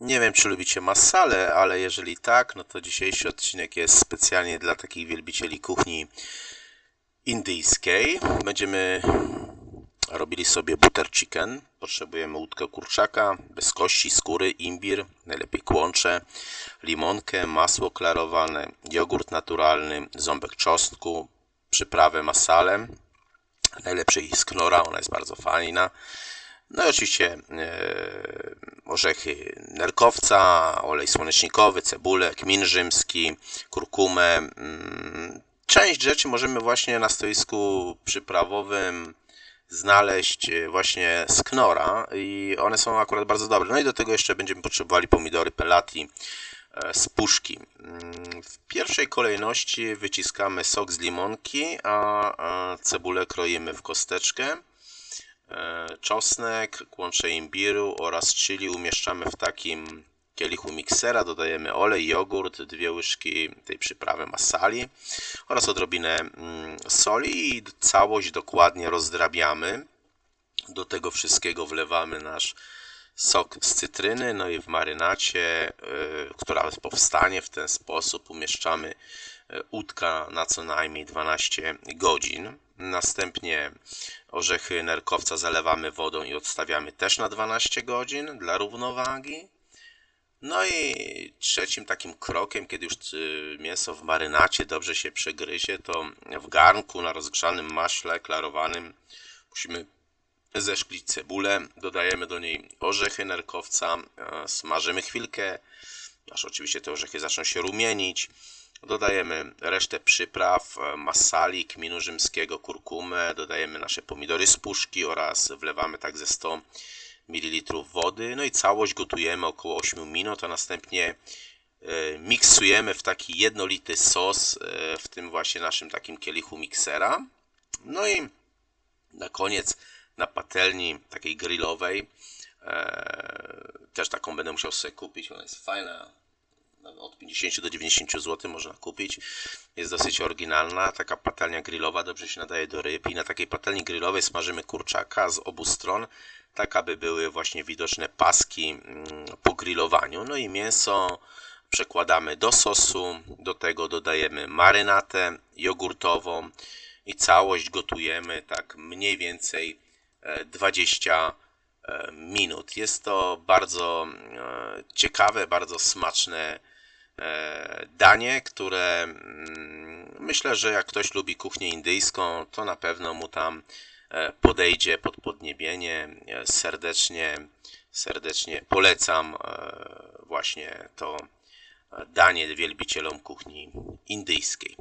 Nie wiem, czy lubicie masale, ale jeżeli tak, no to dzisiejszy odcinek jest specjalnie dla takich wielbicieli kuchni indyjskiej. Będziemy robili sobie butter chicken. Potrzebujemy łódkę kurczaka, bez kości, skóry, imbir, najlepiej kłącze, limonkę, masło klarowane, jogurt naturalny, ząbek czosnku, przyprawę masalem. Najlepszej z ona jest bardzo fajna. No i oczywiście e, orzechy nerkowca, olej słonecznikowy, cebulę, kmin rzymski, kurkumę. Mm, Część rzeczy możemy właśnie na stoisku przyprawowym znaleźć e, właśnie z knora i one są akurat bardzo dobre. No i do tego jeszcze będziemy potrzebowali pomidory pelati e, z puszki. Mm, W pierwszej kolejności wyciskamy sok z limonki, a a cebulę kroimy w kosteczkę. E, czosnek, kłącze imbiru oraz chili umieszczamy w takim kielichu miksera, dodajemy olej, jogurt, dwie łyżki tej przyprawy masali oraz odrobinę mm, soli i całość dokładnie rozdrabiamy. Do tego wszystkiego wlewamy nasz sok z cytryny, no i w marynacie, y, która powstanie w ten sposób, umieszczamy udka na co najmniej 12 godzin. Następnie orzechy nerkowca zalewamy wodą i odstawiamy też na 12 godzin dla równowagi. No i trzecim takim krokiem, kiedy już y, mięso w marynacie dobrze się przegryzie, to w garnku na rozgrzanym maśle klarowanym musimy zeszklić cebulę, dodajemy do niej orzechy nerkowca, e, smażymy chwilkę, aż oczywiście te orzechy zaczną się rumienić. Dodajemy resztę przypraw, e, masali, kminu rzymskiego, kurkumę, dodajemy nasze pomidory z puszki oraz wlewamy tak ze 100 ml wody. No i całość gotujemy około 8 minut, a następnie e, miksujemy w taki jednolity sos e, w tym właśnie naszym takim kielichu miksera. No i na koniec na patelni takiej grillowej, też taką będę musiał sobie kupić, ona jest fajna, od 50 do 90 zł można kupić. Jest dosyć oryginalna, taka patelnia grillowa dobrze się nadaje do ryb i na takiej patelni grillowej smażymy kurczaka z obu stron, tak aby były właśnie widoczne paski mm, po grillowaniu. No i mięso przekładamy do sosu, do tego dodajemy marynatę jogurtową i całość gotujemy tak mniej więcej e, 20 e, minut. Jest to bardzo e, ciekawe, bardzo smaczne e, danie, które mm, myślę, że jak ktoś lubi kuchnię indyjską, to na pewno mu tam e, podejdzie pod podniebienie. E, Serdecznie, serdecznie polecam e, właśnie to danie wielbicielom kuchni indyjskiej.